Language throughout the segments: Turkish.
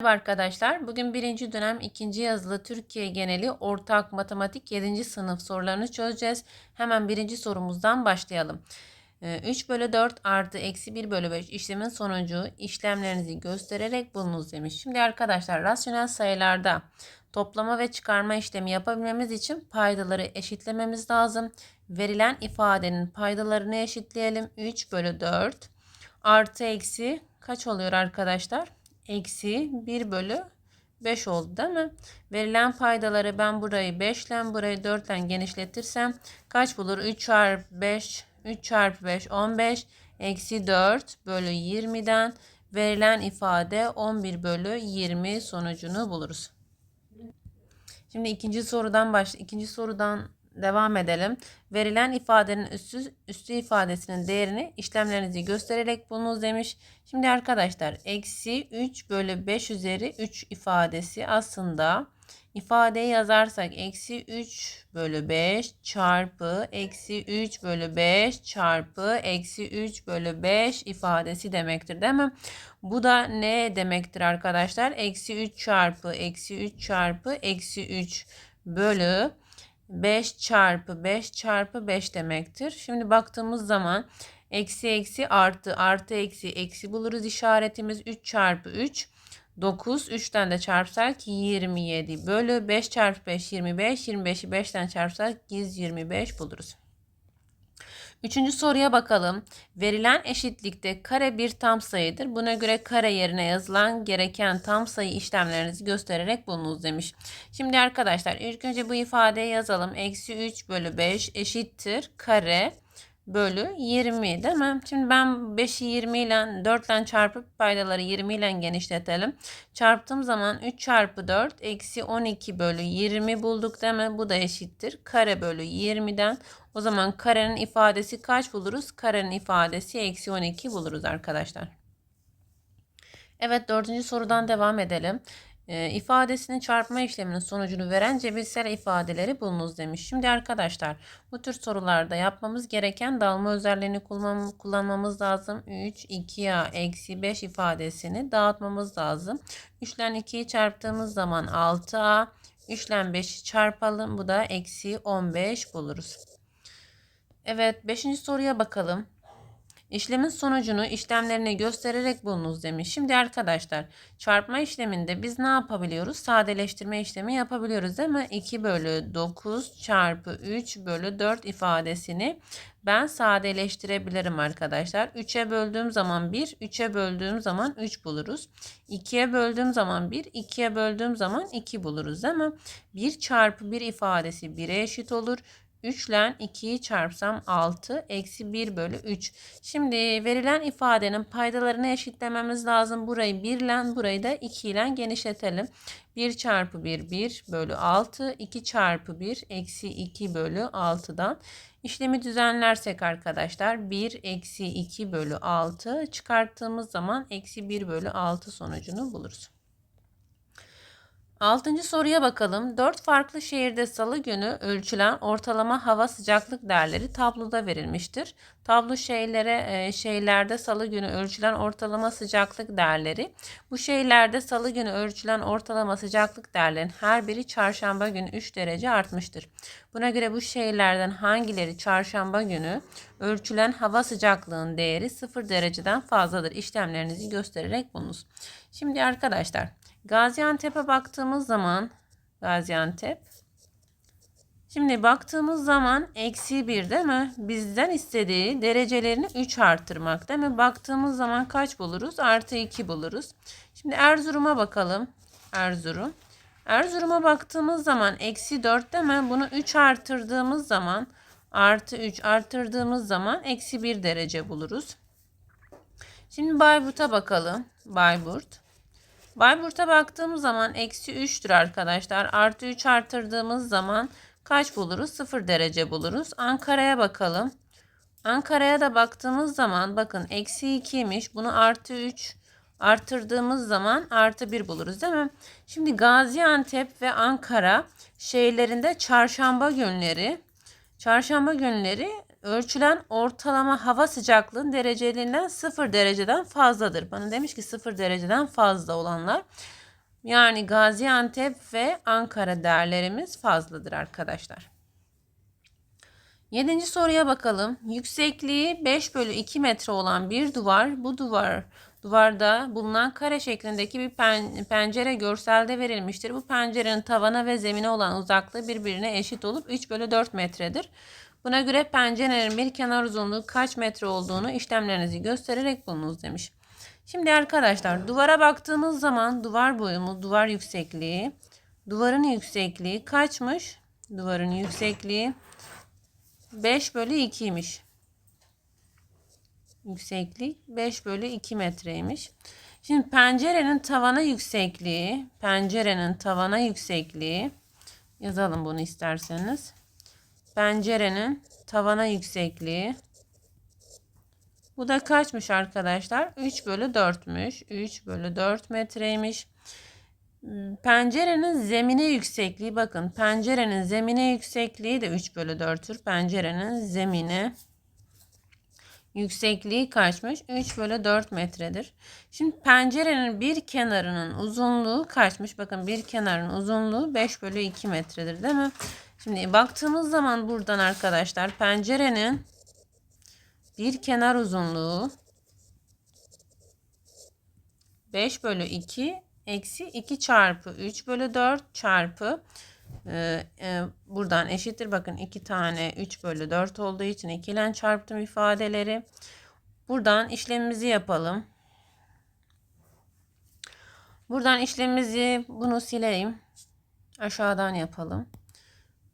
Merhaba arkadaşlar. Bugün birinci dönem ikinci yazılı Türkiye geneli ortak matematik 7. sınıf sorularını çözeceğiz. Hemen birinci sorumuzdan başlayalım. Ee, 3 bölü 4 artı eksi 1 bölü 5 işlemin sonucu işlemlerinizi göstererek bulunuz demiş. Şimdi arkadaşlar rasyonel sayılarda toplama ve çıkarma işlemi yapabilmemiz için paydaları eşitlememiz lazım. Verilen ifadenin paydalarını eşitleyelim. 3 bölü 4 artı eksi kaç oluyor arkadaşlar? Eksi 1 bölü 5 oldu değil mi? Verilen paydaları ben burayı 5 ile burayı 4 ile genişletirsem kaç bulur? 3 çarpı 5 3 çarpı 5 15 eksi 4 bölü 20'den verilen ifade 11 bölü 20 sonucunu buluruz. Şimdi ikinci sorudan baş ikinci sorudan devam edelim. Verilen ifadenin üstü, üstü ifadesinin değerini işlemlerinizi göstererek bulunuz demiş. Şimdi arkadaşlar eksi 3 bölü 5 üzeri 3 ifadesi aslında ifadeyi yazarsak eksi 3 bölü 5 çarpı eksi 3 bölü 5 çarpı eksi 3 bölü 5 ifadesi demektir değil mi? Bu da ne demektir arkadaşlar? Eksi 3 çarpı eksi 3 çarpı eksi 3 bölü 5 çarpı 5 çarpı 5 demektir. Şimdi baktığımız zaman eksi eksi artı artı eksi eksi buluruz işaretimiz 3 çarpı 3 9 3'ten de çarpsak 27 bölü 5 çarpı 5 25 25'i 5'ten çarpsak 125 buluruz. Üçüncü soruya bakalım. Verilen eşitlikte kare bir tam sayıdır. Buna göre kare yerine yazılan gereken tam sayı işlemlerinizi göstererek bulunuz demiş. Şimdi arkadaşlar ilk önce bu ifadeyi yazalım. Eksi 3 bölü 5 eşittir kare bölü 20 değil mi? Şimdi ben 5'i 20 ile 4 ile çarpıp paydaları 20 ile genişletelim. Çarptığım zaman 3 çarpı 4 eksi 12 bölü 20 bulduk değil mi? Bu da eşittir. Kare bölü 20'den o zaman karenin ifadesi kaç buluruz? Karenin ifadesi eksi 12 buluruz arkadaşlar. Evet dördüncü sorudan devam edelim e, ifadesinin çarpma işleminin sonucunu veren cebirsel ifadeleri bulunuz demiş. Şimdi arkadaşlar bu tür sorularda yapmamız gereken dalma özelliğini kullanmamız lazım. 3, 2a, eksi 5 ifadesini dağıtmamız lazım. 3 ile 2'yi çarptığımız zaman 6a, 3 ile 5'i çarpalım. Bu da eksi 15 buluruz. Evet 5. soruya bakalım. İşlemin sonucunu işlemlerini göstererek bulunuz demiş. Şimdi arkadaşlar çarpma işleminde biz ne yapabiliyoruz? Sadeleştirme işlemi yapabiliyoruz değil mi? 2 bölü 9 çarpı 3 bölü 4 ifadesini ben sadeleştirebilirim arkadaşlar. 3'e böldüğüm zaman 1, 3'e böldüğüm zaman 3 buluruz. 2'ye böldüğüm zaman 1, 2'ye böldüğüm zaman 2 buluruz değil mi? 1 çarpı 1 ifadesi 1'e eşit olur. 3 ile 2'yi çarpsam 6 eksi 1 bölü 3. Şimdi verilen ifadenin paydalarını eşitlememiz lazım. Burayı 1 ile burayı da 2 ile genişletelim. 1 çarpı 1 1 bölü 6 2 çarpı 1 eksi 2 bölü 6'dan işlemi düzenlersek arkadaşlar 1 eksi 2 bölü 6 çıkarttığımız zaman eksi 1 bölü 6 sonucunu buluruz. Altıncı soruya bakalım. Dört farklı şehirde salı günü ölçülen ortalama hava sıcaklık değerleri tabloda verilmiştir. Tablo şeylere e, şeylerde salı günü ölçülen ortalama sıcaklık değerleri. Bu şeylerde salı günü ölçülen ortalama sıcaklık değerlerinin her biri çarşamba günü 3 derece artmıştır. Buna göre bu şeylerden hangileri çarşamba günü ölçülen hava sıcaklığının değeri 0 dereceden fazladır? İşlemlerinizi göstererek bulunuz. Şimdi arkadaşlar Gaziantep'e baktığımız zaman Gaziantep Şimdi baktığımız zaman eksi 1 değil mi? Bizden istediği derecelerini 3 arttırmak değil mi? Baktığımız zaman kaç buluruz? Artı 2 buluruz. Şimdi Erzurum'a bakalım. Erzurum. Erzurum'a baktığımız zaman eksi 4 değil mi? Bunu 3 arttırdığımız zaman artı 3 arttırdığımız zaman eksi 1 derece buluruz. Şimdi Bayburt'a bakalım. Bayburt. Bayburt'a baktığımız zaman eksi 3'tür arkadaşlar. Artı 3 artırdığımız zaman kaç buluruz? 0 derece buluruz. Ankara'ya bakalım. Ankara'ya da baktığımız zaman bakın eksi 2'ymiş. Bunu artı 3 artırdığımız zaman artı 1 buluruz değil mi? Şimdi Gaziantep ve Ankara şehirlerinde çarşamba günleri çarşamba günleri ölçülen ortalama hava sıcaklığın dereceliğinden 0 dereceden fazladır. Bana demiş ki 0 dereceden fazla olanlar. Yani Gaziantep ve Ankara değerlerimiz fazladır arkadaşlar. Yedinci soruya bakalım. Yüksekliği 5 bölü 2 metre olan bir duvar. Bu duvar duvarda bulunan kare şeklindeki bir pen, pencere görselde verilmiştir. Bu pencerenin tavana ve zemine olan uzaklığı birbirine eşit olup 3 bölü 4 metredir. Buna göre pencerenin bir kenar uzunluğu kaç metre olduğunu işlemlerinizi göstererek bulunuz demiş. Şimdi arkadaşlar duvara baktığımız zaman duvar boyumuz, duvar yüksekliği, duvarın yüksekliği kaçmış? Duvarın yüksekliği 5 bölü 2'ymiş. Yükseklik 5 bölü 2 metreymiş. Şimdi pencerenin tavana yüksekliği, pencerenin tavana yüksekliği yazalım bunu isterseniz. Pencerenin tavana yüksekliği bu da kaçmış arkadaşlar? 3 bölü 4'müş. 3 bölü 4 metreymiş. Pencerenin zemine yüksekliği bakın pencerenin zemine yüksekliği de 3 bölü 4'tür. Pencerenin zemine yüksekliği kaçmış? 3 bölü 4 metredir. Şimdi pencerenin bir kenarının uzunluğu kaçmış? Bakın bir kenarın uzunluğu 5 bölü 2 metredir değil mi? Şimdi baktığımız zaman buradan arkadaşlar pencerenin bir kenar uzunluğu 5 bölü 2 eksi 2 çarpı 3 bölü 4 çarpı e, e, buradan eşittir. Bakın 2 tane 3 bölü 4 olduğu için ikilen çarptım ifadeleri. Buradan işlemimizi yapalım. Buradan işlemimizi bunu sileyim. Aşağıdan yapalım.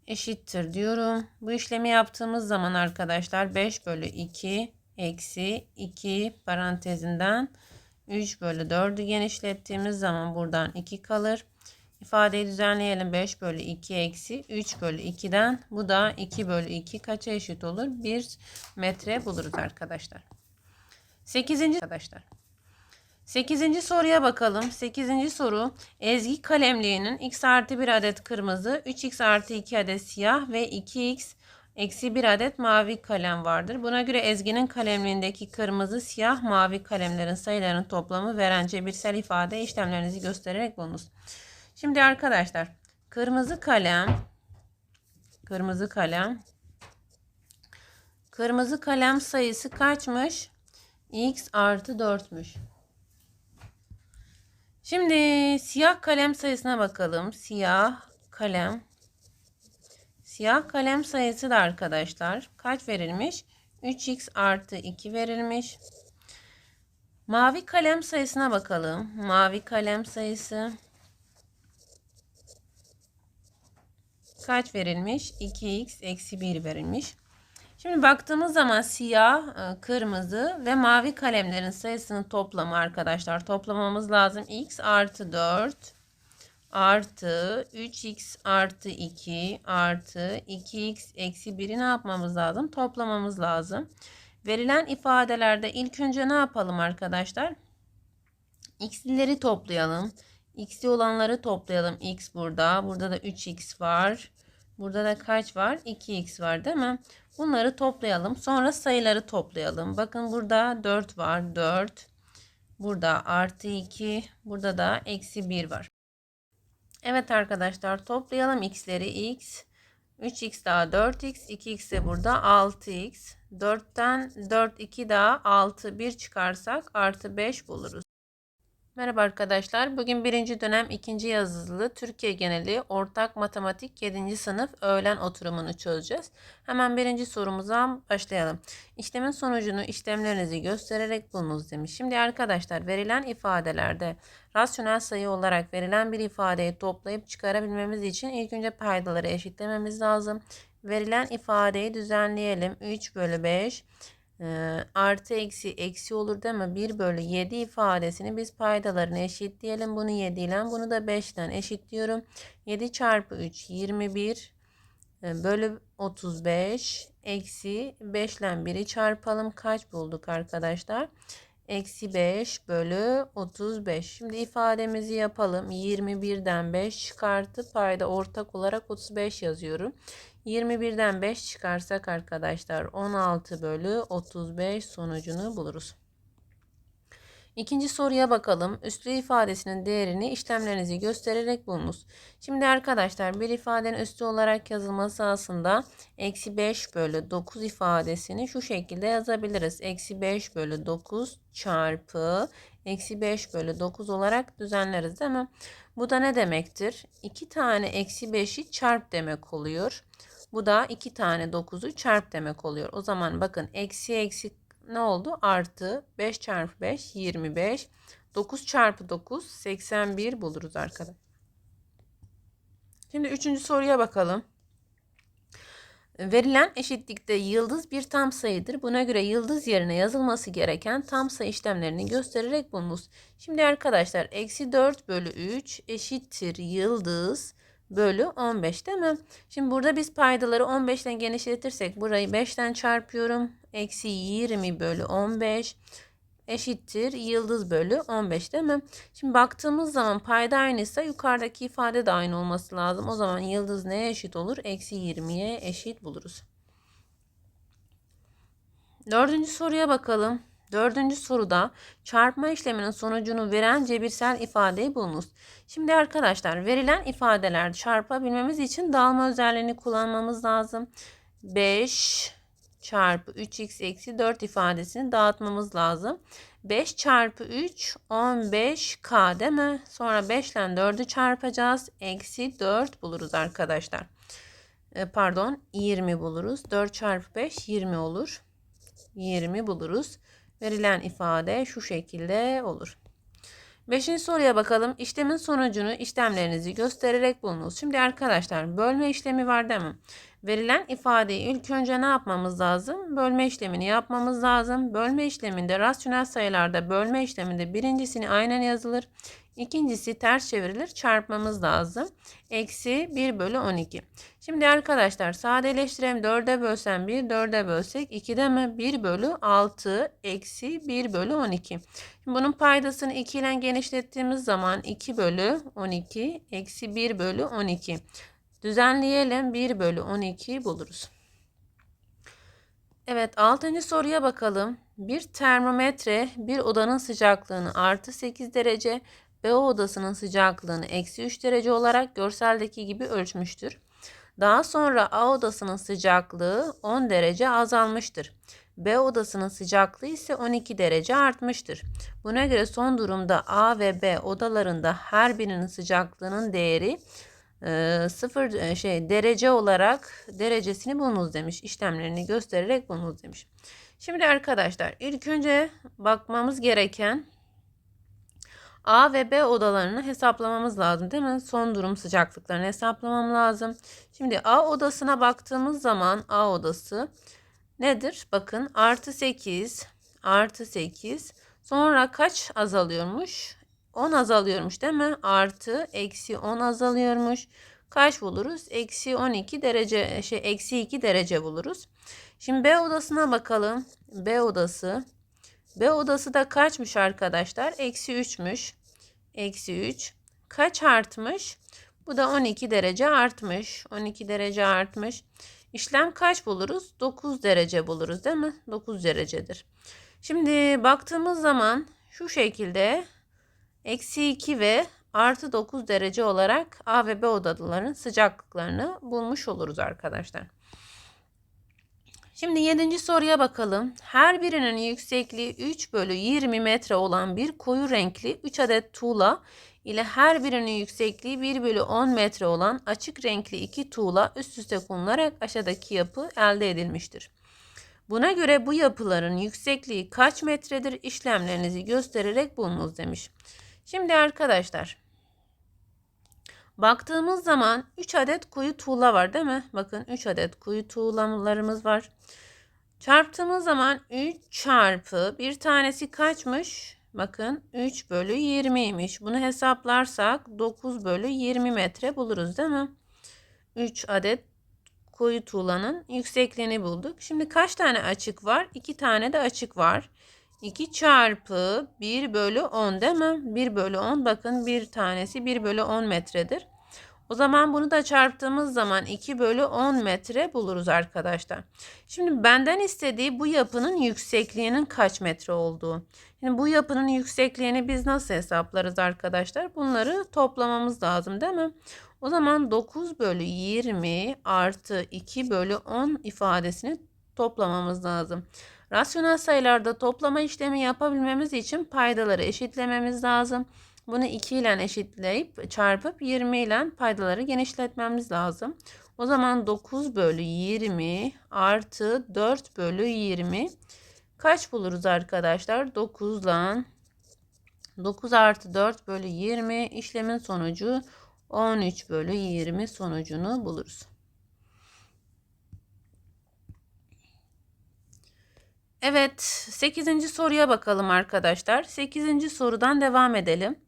Eşittir diyorum. Bu işlemi yaptığımız zaman arkadaşlar 5 bölü 2 eksi 2 parantezinden 3 bölü 4'ü genişlettiğimiz zaman buradan 2 kalır. İfadeyi düzenleyelim. 5 bölü 2 eksi 3 bölü 2'den bu da 2 bölü 2 kaça eşit olur? 1 metre buluruz arkadaşlar. 8. arkadaşlar. 8. soruya bakalım. 8. soru ezgi kalemliğinin x artı 1 adet kırmızı, 3x artı 2 adet siyah ve 2x eksi 1 adet mavi kalem vardır. Buna göre Ezgi'nin kalemliğindeki kırmızı, siyah, mavi kalemlerin sayılarının toplamı veren cebirsel ifade işlemlerinizi göstererek bulunuz. Şimdi arkadaşlar kırmızı kalem kırmızı kalem kırmızı kalem sayısı kaçmış? x artı 4'müş. Şimdi siyah kalem sayısına bakalım. Siyah kalem Siyah kalem sayısı da arkadaşlar kaç verilmiş? 3x artı 2 verilmiş. Mavi kalem sayısına bakalım. Mavi kalem sayısı kaç verilmiş? 2x eksi 1 verilmiş. Şimdi baktığımız zaman siyah, e, kırmızı ve mavi kalemlerin sayısının toplamı arkadaşlar toplamamız lazım. x artı 4 artı 3x artı 2 artı 2x eksi 1'i ne yapmamız lazım? Toplamamız lazım. Verilen ifadelerde ilk önce ne yapalım arkadaşlar? X'lileri toplayalım. X'li olanları toplayalım. X burada. Burada da 3x var. Burada da kaç var? 2x var değil mi? Bunları toplayalım. Sonra sayıları toplayalım. Bakın burada 4 var. 4. Burada artı 2. Burada da eksi 1 var. Evet arkadaşlar toplayalım x'leri x. 3x daha 4x. 2x de burada 6x. 4'ten 4 2 daha 6 1 çıkarsak artı 5 buluruz. Merhaba arkadaşlar. Bugün birinci dönem ikinci yazılı Türkiye geneli ortak matematik 7. sınıf öğlen oturumunu çözeceğiz. Hemen birinci sorumuza başlayalım. İşlemin sonucunu işlemlerinizi göstererek bulunuz demiş. Şimdi arkadaşlar verilen ifadelerde rasyonel sayı olarak verilen bir ifadeyi toplayıp çıkarabilmemiz için ilk önce paydaları eşitlememiz lazım. Verilen ifadeyi düzenleyelim. 3 bölü 5 artı eksi eksi olur değil mi? 1 bölü 7 ifadesini biz paydalarını eşitleyelim. Bunu 7 ile bunu da 5 ile eşitliyorum. 7 çarpı 3 21 e, bölü 35 eksi 5 ile 1'i çarpalım. Kaç bulduk arkadaşlar? Eksi 5 bölü 35. Şimdi ifademizi yapalım. 21'den 5 çıkartıp payda ortak olarak 35 yazıyorum. 21'den 5 çıkarsak arkadaşlar 16 bölü 35 sonucunu buluruz. İkinci soruya bakalım. Üslü ifadesinin değerini işlemlerinizi göstererek bulunuz. Şimdi arkadaşlar bir ifadenin üslü olarak yazılması aslında eksi 5 bölü 9 ifadesini şu şekilde yazabiliriz. Eksi 5 bölü 9 çarpı eksi 5 bölü 9 olarak düzenleriz değil mi? Bu da ne demektir? 2 tane eksi 5'i çarp demek oluyor. Bu da 2 tane 9'u çarp demek oluyor. O zaman bakın eksi eksi ne oldu? Artı 5 çarpı 5 25. 9 çarpı 9 81 buluruz arkadaşlar. Şimdi üçüncü soruya bakalım. Verilen eşitlikte yıldız bir tam sayıdır. Buna göre yıldız yerine yazılması gereken tam sayı işlemlerini göstererek bulunuz. Şimdi arkadaşlar eksi 4 bölü 3 eşittir yıldız bölü 15 değil mi? Şimdi burada biz paydaları 15'ten genişletirsek burayı 5'ten çarpıyorum. Eksi 20 bölü 15 eşittir yıldız bölü 15 değil mi? Şimdi baktığımız zaman payda aynıysa yukarıdaki ifade de aynı olması lazım. O zaman yıldız neye eşit olur? Eksi 20'ye eşit buluruz. Dördüncü soruya bakalım. Dördüncü soruda çarpma işleminin sonucunu veren cebirsel ifadeyi bulunuz. Şimdi arkadaşlar verilen ifadeler çarpabilmemiz için dağılma özelliğini kullanmamız lazım. 5 çarpı 3x eksi 4 ifadesini dağıtmamız lazım. 5 çarpı 3 15k değil mi? Sonra 5 ile 4'ü çarpacağız. Eksi 4 buluruz arkadaşlar. E, pardon 20 buluruz. 4 çarpı 5 20 olur. 20 buluruz. Verilen ifade şu şekilde olur. Beşinci soruya bakalım. İşlemin sonucunu işlemlerinizi göstererek bulunuz. Şimdi arkadaşlar bölme işlemi var değil mi? Verilen ifadeyi ilk önce ne yapmamız lazım? Bölme işlemini yapmamız lazım. Bölme işleminde rasyonel sayılarda bölme işleminde birincisini aynen yazılır. İkincisi ters çevrilir çarpmamız lazım. Eksi 1 bölü 12. Şimdi arkadaşlar sadeleştireyim 4'e bölsem 1 4'e bölsek 2 de mi? 1 bölü 6 eksi 1 bölü 12. Şimdi bunun paydasını 2 ile genişlettiğimiz zaman 2 bölü 12 eksi 1 bölü 12. Düzenleyelim 1 bölü 12 buluruz. Evet 6. soruya bakalım. Bir termometre bir odanın sıcaklığını artı 8 derece B odasının sıcaklığını eksi 3 derece olarak görseldeki gibi ölçmüştür. Daha sonra A odasının sıcaklığı 10 derece azalmıştır. B odasının sıcaklığı ise 12 derece artmıştır. Buna göre son durumda A ve B odalarında her birinin sıcaklığının değeri e, sıfır e, şey derece olarak derecesini bulunuz demiş. İşlemlerini göstererek bulunuz demiş. Şimdi arkadaşlar ilk önce bakmamız gereken A ve B odalarını hesaplamamız lazım değil mi? Son durum sıcaklıklarını hesaplamam lazım. Şimdi A odasına baktığımız zaman A odası nedir? Bakın artı 8 artı 8 sonra kaç azalıyormuş? 10 azalıyormuş değil mi? Artı eksi 10 azalıyormuş. Kaç buluruz? Eksi 12 derece şey eksi 2 derece buluruz. Şimdi B odasına bakalım. B odası B odası da kaçmış arkadaşlar? Eksi 3'müş. Eksi 3. Kaç artmış? Bu da 12 derece artmış. 12 derece artmış. İşlem kaç buluruz? 9 derece buluruz değil mi? 9 derecedir. Şimdi baktığımız zaman şu şekilde eksi 2 ve artı 9 derece olarak A ve B odaların sıcaklıklarını bulmuş oluruz arkadaşlar. Şimdi 7. soruya bakalım. Her birinin yüksekliği 3 bölü 20 metre olan bir koyu renkli 3 adet tuğla ile her birinin yüksekliği 1 bölü 10 metre olan açık renkli 2 tuğla üst üste konularak aşağıdaki yapı elde edilmiştir. Buna göre bu yapıların yüksekliği kaç metredir işlemlerinizi göstererek bulunuz demiş. Şimdi arkadaşlar Baktığımız zaman 3 adet kuyu tuğla var değil mi? Bakın 3 adet kuyu tuğlalarımız var. Çarptığımız zaman 3 çarpı bir tanesi kaçmış? Bakın 3 bölü 20'ymiş. Bunu hesaplarsak 9 bölü 20 metre buluruz değil mi? 3 adet koyu tuğlanın yüksekliğini bulduk. Şimdi kaç tane açık var? 2 tane de açık var. 2 çarpı 1 bölü 10 değil mi? 1 bölü 10 bakın bir tanesi 1 bölü 10 metredir. O zaman bunu da çarptığımız zaman 2 bölü 10 metre buluruz arkadaşlar. Şimdi benden istediği bu yapının yüksekliğinin kaç metre olduğu. Şimdi bu yapının yüksekliğini biz nasıl hesaplarız arkadaşlar? Bunları toplamamız lazım değil mi? O zaman 9 bölü 20 artı 2 bölü 10 ifadesini toplamamız lazım. Rasyonel sayılarda toplama işlemi yapabilmemiz için paydaları eşitlememiz lazım. Bunu 2 ile eşitleyip çarpıp 20 ile paydaları genişletmemiz lazım. O zaman 9 bölü 20 artı 4 bölü 20 kaç buluruz arkadaşlar? 9 ile 9 artı 4 bölü 20 işlemin sonucu 13 bölü 20 sonucunu buluruz. Evet 8. soruya bakalım arkadaşlar. 8. sorudan devam edelim.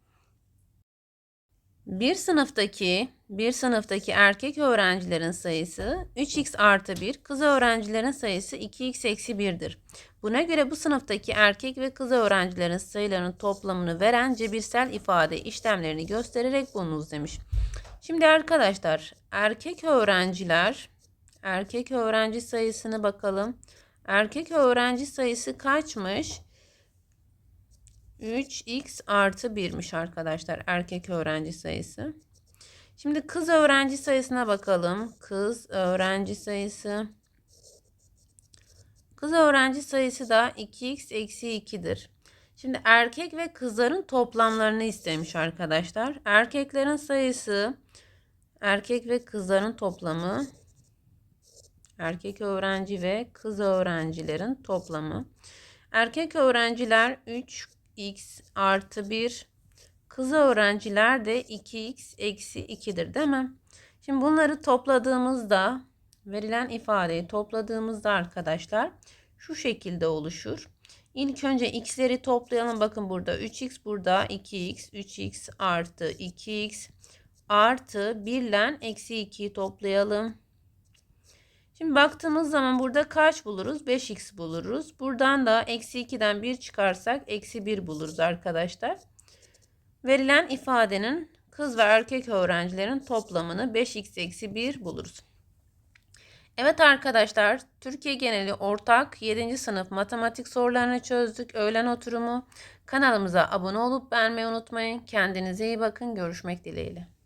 Bir sınıftaki bir sınıftaki erkek öğrencilerin sayısı 3x artı 1, kız öğrencilerin sayısı 2x eksi 1'dir. Buna göre bu sınıftaki erkek ve kız öğrencilerin sayılarının toplamını veren cebirsel ifade işlemlerini göstererek bulunuz demiş. Şimdi arkadaşlar erkek öğrenciler erkek öğrenci sayısını bakalım. Erkek öğrenci sayısı kaçmış? 3x artı 1'miş arkadaşlar erkek öğrenci sayısı. Şimdi kız öğrenci sayısına bakalım. Kız öğrenci sayısı. Kız öğrenci sayısı da 2x eksi 2'dir. Şimdi erkek ve kızların toplamlarını istemiş arkadaşlar. Erkeklerin sayısı erkek ve kızların toplamı erkek öğrenci ve kız öğrencilerin toplamı. Erkek öğrenciler 3x artı 1 kız öğrenciler de 2x eksi 2'dir değil mi? Şimdi bunları topladığımızda verilen ifadeyi topladığımızda arkadaşlar şu şekilde oluşur. İlk önce x'leri toplayalım. Bakın burada 3x burada 2x 3x artı 2x artı 1 ile eksi 2'yi toplayalım. Şimdi baktığımız zaman burada kaç buluruz? 5x buluruz. Buradan da eksi 2'den 1 çıkarsak eksi 1 buluruz arkadaşlar. Verilen ifadenin kız ve erkek öğrencilerin toplamını 5x eksi 1 buluruz. Evet arkadaşlar, Türkiye geneli ortak 7. sınıf matematik sorularını çözdük. Öğlen oturumu. Kanalımıza abone olup beğenmeyi unutmayın. Kendinize iyi bakın. Görüşmek dileğiyle.